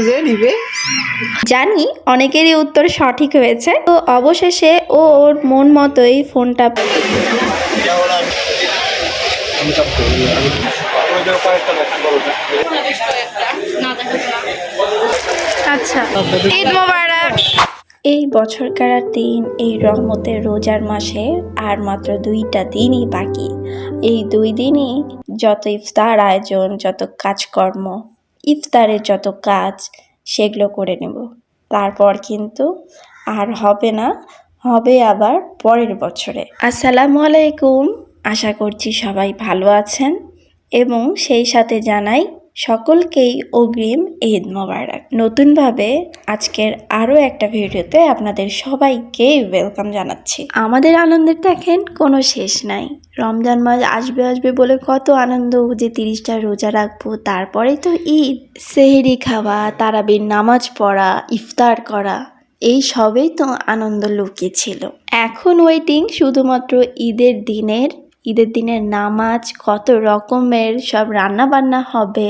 নিবে। জানি, অনেকেরই উত্তর সঠিক হয়েছে। তো অবশেষে ও ওর মন মতোই ফোনটা আচ্ছা ঈদ মোবারক। এই বছরকার দিন, এই রহমতের রোজার মাসে আর মাত্র দুইটা দিনই বাকি। এই দুই দিনই যত ইফতার আয়োজন, যত কাজকর্ম ইফতারের যত কাজ, সেগুলো করে নেব। তারপর কিন্তু আর হবে না, হবে আবার পরের বছরে। আসসালামু আলাইকুম। আশা করছি সবাই ভালো আছেন এবং সেই সাথে জানাই সকলকেই অগ্রিম ঈদ মোবারক। নতুনভাবে আজকের আরও একটা ভিডিওতে আপনাদের সবাইকে ওয়েলকাম জানাচ্ছি। আমাদের আনন্দের দেখেন, কোনো শেষ নাই। রমজান মাস আসবে আসবে বলে কত আনন্দ যে তিরিশটা রোজা রাখব, তারপরেই তো ঈদ। সেহেরি খাওয়া, তারাবির নামাজ পড়া, ইফতার করা, এই সবেই তো আনন্দ লুকিয়ে ছিল। এখন ওয়েটিং শুধুমাত্র ঈদের দিনের ঈদের দিনে নামাজ কত রকমের সব রান্না বান্না হবে।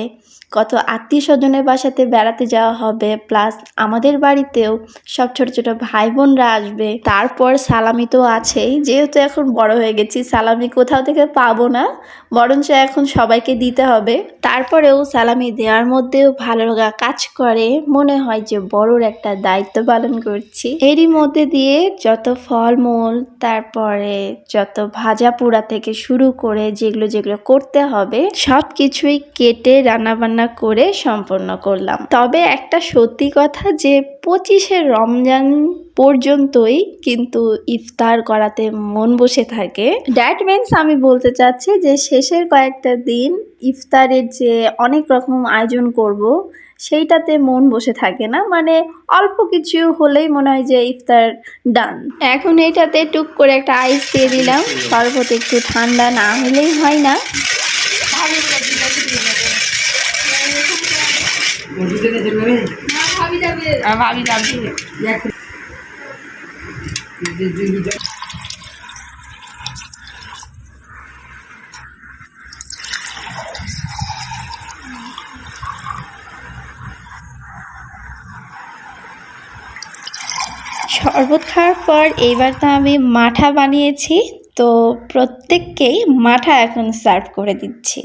কত আত্মীয় স্বজনের বাসাতে বেড়াতে যাওয়া হবে প্লাস আমাদের বাড়িতেও সব ছোট ছোট ভাই বোনরা আসবে। তারপর সালামি তো আছেই, যেহেতু এখন বড় হয়ে গেছি, সালামি কোথাও থেকে পাবো না, বরঞ্চ এখন সবাইকে দিতে হবে। তারপরেও সালামি দেওয়ার মধ্যেও ভালো লাগা কাজ করে, মনে হয় যে বড়র একটা দায়িত্ব পালন করছি। এরই মধ্যে দিয়ে যত ফলমূল, তারপরে যত ভাজা পোড়া থেকে শুরু করে যেগুলো যেগুলো করতে হবে সব কিছুই কেটে রান্নাবান্না করে সম্পন্ন করলাম। তবে একটা সত্যি কথা যে, পঁচিশে রমজান পর্যন্তই কিন্তু ইফতার করাতে মন বসে থাকে। ড্যাট মিনস আমি বলতে চাচ্ছি যে, শেষের কয়েকটা দিন ইফতারের যে অনেক রকম আয়োজন করব, সেইটাতে মন বসে থাকে না। মানে অল্প কিছু হলেই মনে হয় যে ইফতার ডান এখন এইটাতে টুক করে একটা আইস দিয়ে দিলাম। শরবত একটু ঠান্ডা না হলেই হয় না। ভাবি যাবি শরবত খাওয়ার পর এইবার তো আমি মাঠা বানিয়েছি, তো প্রত্যেককেই মাঠা এখন সার্ভ করে দিচ্ছি।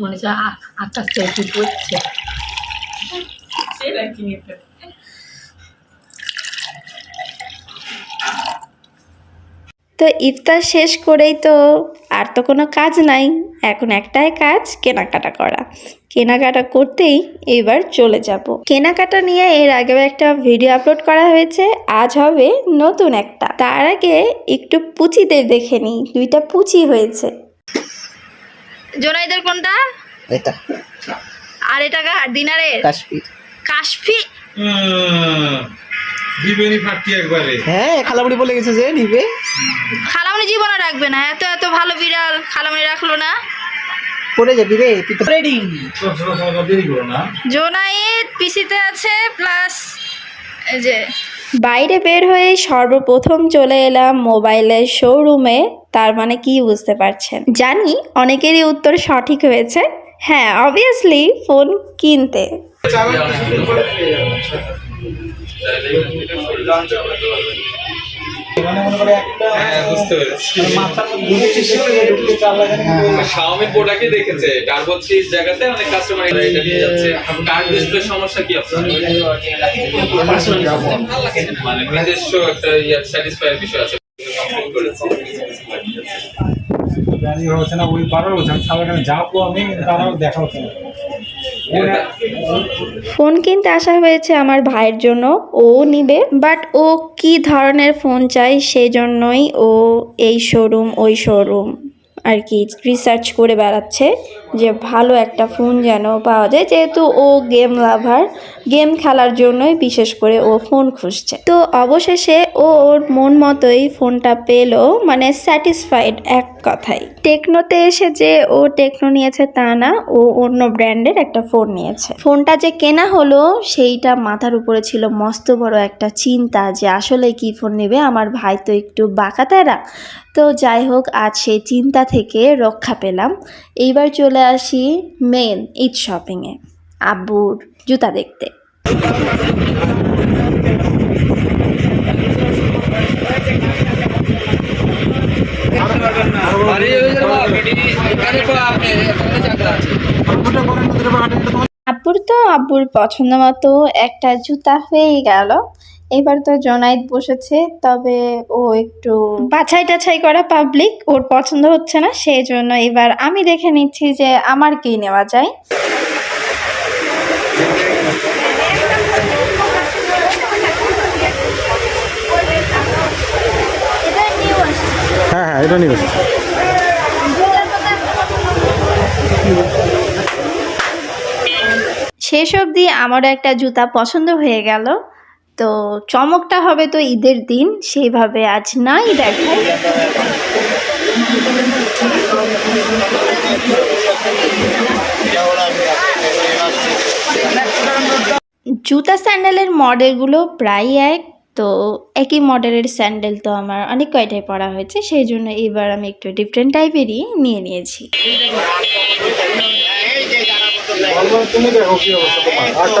মনে হচ্ছে আ- আকাশ থেকে পড়ছে তো ইফতার শেষ করেই তো আর তো কোনো কাজ নাই। এখন একটাই কাজ কেনাকাটা করা। কেনাকাটা করতেই এবার চলে যাব। কেনাকাটা নিয়ে এর আগেও একটা ভিডিও আপলোড করা হয়েছে আজ হবে নতুন একটা। তার আগে একটু পুচিদের দেখে নিই। দুইটা পুচি হয়েছে। জোনাইদের কোনটা? এটা। আর এটা দিনারে কাশ্মীর কাশফি। দিবেনি ফাটি একবারে। হ্যাঁ খালামুড়ি বলে গেছে যে নিবে। খালামনি জীবনে রাখবে না এত এত ভালো বিড়াল খালামনি রাখল না। পড়ে যাবি রে তুই তো রেডি দেরি করো না। জোনাইদ পিসিতে আছে প্লাস এই যে বাইরে বের হয়ে সর্বপ্রথম চলে এলাম মোবাইলের শোরুমে তার মানে কি বুঝতে পারছেন? জানি অনেকেরই উত্তর সঠিক হয়েছে। হ্যাঁ অবভিয়াসলি ফোন কিনতে। হ্যাঁ বুঝতে পেরেছি। শাওমি প্রোডাক্টই দেখেছে। টার্বো থ্রির জায়গাতে অনেক কাস্টমার এটা নিয়ে যাচ্ছে। কার্ড ডিসপ্লে সমস্যা কি আপনার? মানে নিজস্ব একটা স্যাটিসফাইয়ের বিষয় আছে। কমপ্লিট করেছে জানি হচ্ছে না ওই বারো আমি যাব তারাও দেখা হচ্ছে না ফোন কিনতে আসা হয়েছে আমার ভাইয়ের জন্য, ও নিবে বাট ও কি ধরনের ফোন চাই সেই জন্যই ও এই শোরুম ওই শোরুম আর কি রিসার্চ করে বেড়াচ্ছে যে ভালো একটা ফোন যেন পাওয়া যায়। যেহেতু ও গেম লাভার গেম খেলার জন্যই বিশেষ করে ও ফোন খুঁজছে। তো অবশেষে ও ওর মন মতোই ফোনটা পেল মানে স্যাটিসফাইড এক কথায়। টেকনোতে এসে যে ও টেকনো নিয়েছে তা না, ও অন্য ব্র্যান্ডের একটা ফোন নিয়েছে। ফোনটা যে কেনা হলো, সেইটা মাথার উপরে ছিল মস্ত বড় একটা চিন্তা যে আসলে কি ফোন নেবে? আমার ভাই তো একটু বাঁকাতেরা তো যাই হোক, আজ সেই চিন্তা থেকে রক্ষা পেলাম। এইবার চলে আসি মেন ঈদ শপিংয়ে আব্বুর জুতা দেখতে। আব্বুর তো আব্বুর পছন্দ মতো একটা জুতা হয়েই গেল। এবার তো জোনাইদ বসেছে তবে ও একটু বাছাই টাছাই করা পাবলিক ওর পছন্দ হচ্ছে না সেই জন্য এবার আমি দেখে নিচ্ছি যে আমার কি নেওয়া যায়। হ্যাঁ হ্যাঁ এটা শেষ অবধি আমারও একটা জুতা পছন্দ হয়ে গেল। তো চমকটা হবে তো ঈদের দিন সেইভাবে আজ নাই দেখো। জুতা স্যান্ডেলের মডেলগুলো প্রায় এক তো একই মডেলের স্যান্ডেল তো আমার অনেক কয়টাই পরা হয়েছে সেই জন্য এবার আমি একটু ডিফারেন্ট টাইপেরই নিয়ে নিয়েছি। তুমি দেখো কি অবস্থা তোমার? আটটা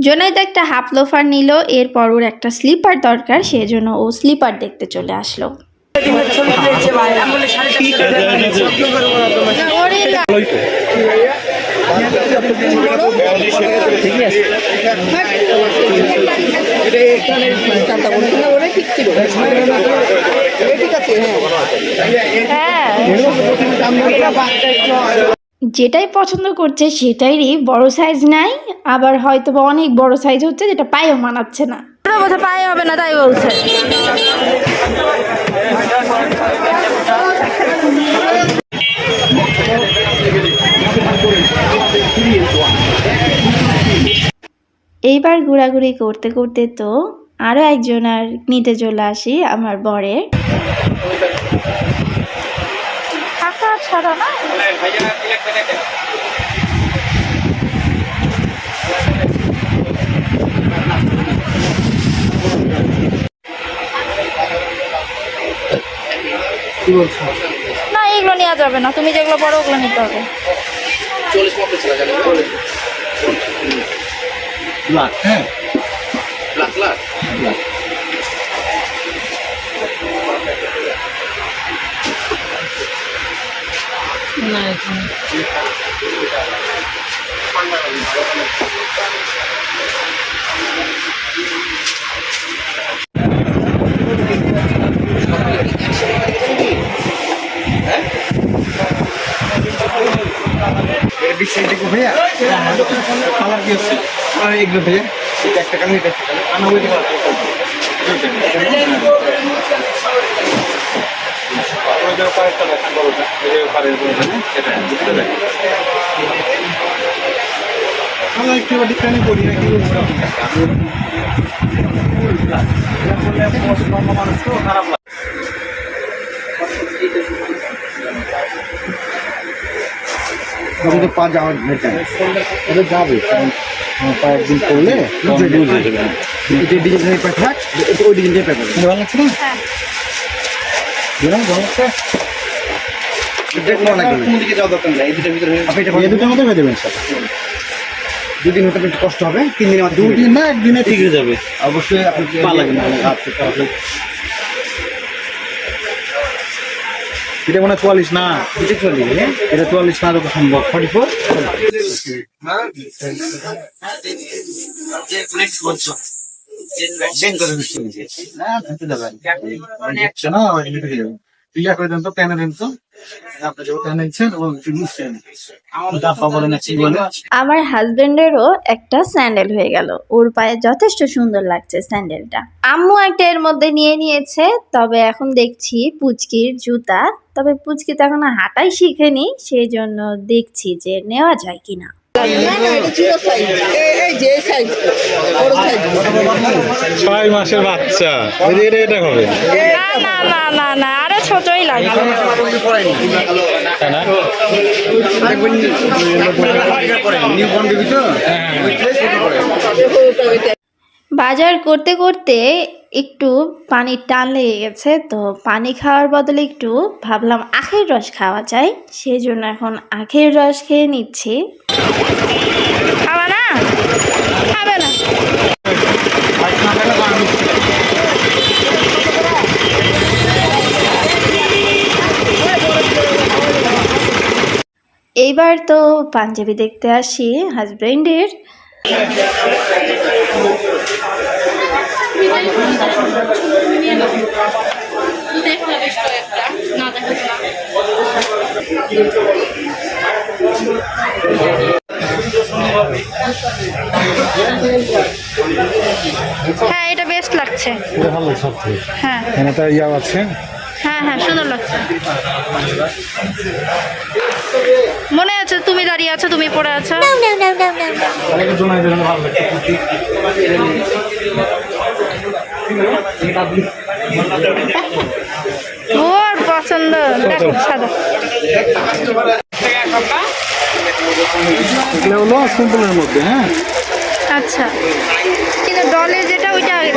জোনাইদ একটা হাফ লোফার নিল এরপর ওর একটা স্লিপার দরকার সেই জন্য ও স্লিপার দেখতে চলে আসলো। হ্যাঁ। যেটাই পছন্দ করছে সেটাইরই বড় সাইজ নাই আবার হয়তো বা অনেক বড় সাইজ হচ্ছে যেটা পায়েও মানাচ্ছে না। বোধ পায়ে হবে না তাই বলছে। এইবার ঘোরাঘুরি করতে করতে তো আরও একজন আর নিতে চলে আসি আমার বরের। ছাড়া না? না এগুলো নেওয়া যাবে না। তুমি যেগুলো পড়ো ওগুলো নিতে হবে। ব্ল্যাক হ্যাঁ। না এখানে ভাইয়া কালার কি হচ্ছে এগুলো ভাইয়া একটা কালার এটা একটা কালার আনা কালার পাড়েরটা দেখেন এই যে বড়টা সেটা বুঝতে দেখেন আমরা একটু ডিফারেন্ট করি না কি বলছি মানুষ তো খারাপ লাগে আমি তো পা যাওয়ার এটা যাবে পা একদিন করলে তখন বুঝে যাবে। এটা ডিজাইন পা থাক ওই ডিজাইন পা ভালো লাগছে না? হ্যাঁ ভালো এটা এই দুটোর মধ্যে হয়ে যাবেন স্যার। দুদিন হতে একটু কষ্ট হবে। তিন দিনের মধ্যে দুদিন না একদিনে ঠিক হয়ে যাবে। অবশ্যই আপনি পা লাগবে না এটা মনে হয় চুয়াল্লিশ না? এটা চল্লিশ এটা চুয়াল্লিশ না যত সম্ভব। ফর্টি ফোর ক্লিয়ার করে দেন তো প্যানে দেন তো? আপনি যেটা নিচ্ছেন ও একটু নিচ্ছেন ডাব্বা বলে না কি বলে? আমার হাজবেন্ডেরও একটা স্যান্ডেল হয়ে গেল। ওর পায়ে যথেষ্ট সুন্দর লাগছে স্যান্ডেলটা। আম্মু একটা এর মধ্যে নিয়ে নিয়েছে তবে এখন দেখছি পুচকির জুতা। তবে পুচকি তো এখনও হাঁটাই শিখেনি সেই জন্য দেখছি যে নেওয়া যায় কিনা। ছয় মাসের বাচ্চা। এটা হবে। না না না না না আরও ছোটই লাগবে বাজার করতে করতে একটু পানির টান লেগে গেছে তো পানি খাওয়ার বদলে একটু ভাবলাম আখের রস খাওয়া যায়। সেই জন্য এখন আখের রস খেয়ে নিচ্ছি। না? না। এইবার তো পাঞ্জাবি দেখতে আসি হাজবেন্ডের। হ্যাঁ এটা বেস্ট লাগছে। এটা ভালো সবচেয়ে হ্যাঁ। এখানে ইয়াও আছে। হ্যাঁ হ্যাঁ সুন্দর লাগছে। মনে আছে তুমি দাঁড়িয়ে আছো তুমি পড়ে আছো? ওর পছন্দ। দেখো সাদা। এগুলো হলো সিম্পলের মধ্যে হ্যাঁ আচ্ছা কিন্তু ডলের যেটা ওইটা আগে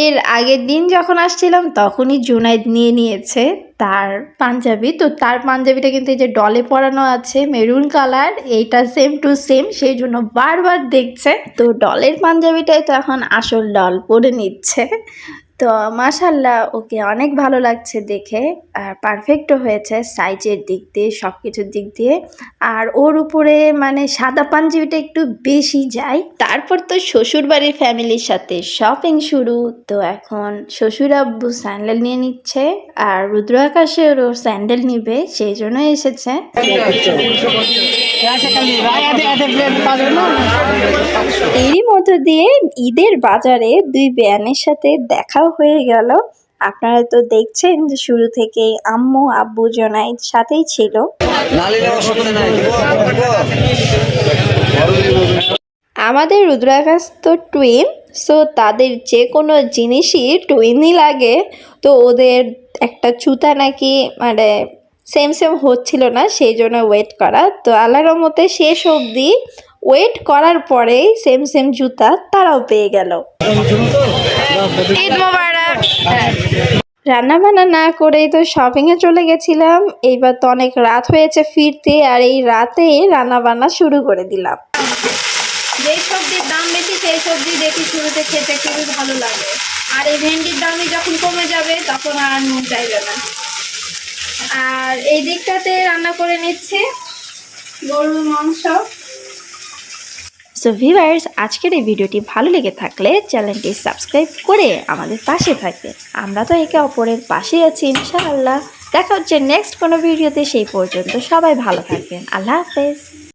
এর আগের দিন যখন আসছিলাম, তখনই জুনাইদ নিয়ে নিয়েছে তার পাঞ্জাবি। তো তার পাঞ্জাবিটা কিন্তু এই যে ডলে পরানো আছে মেরুন কালার এইটা সেম টু সেম সেই জন্য বারবার দেখছে। তো ডলের পাঞ্জাবিটাই তো এখন আসল ডল পরে নিচ্ছে। তো মাশাল্লাহ ওকে অনেক ভালো লাগছে দেখে। আর পারফেক্টও হয়েছে সাইজের দিক দিয়ে সব কিছুর দিক দিয়ে। আর ওর উপরে মানে সাদা পাঞ্জাবিটা একটু বেশি যায়। তারপর তো শ্বশুর বাড়ির ফ্যামিলির সাথে শপিং শুরু। তো এখন শ্বশুর আব্বু স্যান্ডেল নিয়ে নিচ্ছে আর রুদ্র আকাশের ওর স্যান্ডেল নিবে, সেই জন্য এসেছে। এরই মধ্য দিয়ে ঈদের বাজারে দুই ব্যানের সাথে দেখাও হয়ে গেল। আপনারা তো দেখছেন যে শুরু থেকেই আম্মু আব্বু জনাইদ সাথেই ছিল। আমাদের রুদ্রাকাশ তো টুইন সো তাদের যে কোনো জিনিসই টুইনই লাগে। তো ওদের একটা চুতা নাকি মানে সেম সেম হচ্ছিল না সেই জন্য ওয়েট করা। তো আল্লাহর মতে শেষ অবধি ওয়েট করার পরেই সেম সেম জুতা তারাও পেয়ে গেল। ঈদ মোবারক। রান্না বান্না না করেই তো শপিংয়ে চলে গেছিলাম। এইবার তো অনেক রাত হয়েছে ফিরতে আর এই রাতে রান্না বান্না শুরু করে দিলাম। যেই সবজির দাম বেশি সেই সবজি দেখি শুরুতে খেতে খুবই ভালো লাগে। আর এই ভেন্ডির দামই যখন কমে যাবে তখন আর নুন চাইবে না। আর এই দিকটাতে রান্না করে নিচ্ছে। গরুর মাংস। সো ভিভার্স আজকের এই ভিডিওটি ভালো লেগে থাকলে চ্যানেলটি সাবস্ক্রাইব করে আমাদের পাশে থাকবেন। আমরা তো একে অপরের পাশে আছি, ইনশাআল্লাহ। দেখা হচ্ছে নেক্সট কোনো ভিডিওতে, সেই পর্যন্ত সবাই ভালো থাকবেন। আল্লাহ হাফেজ।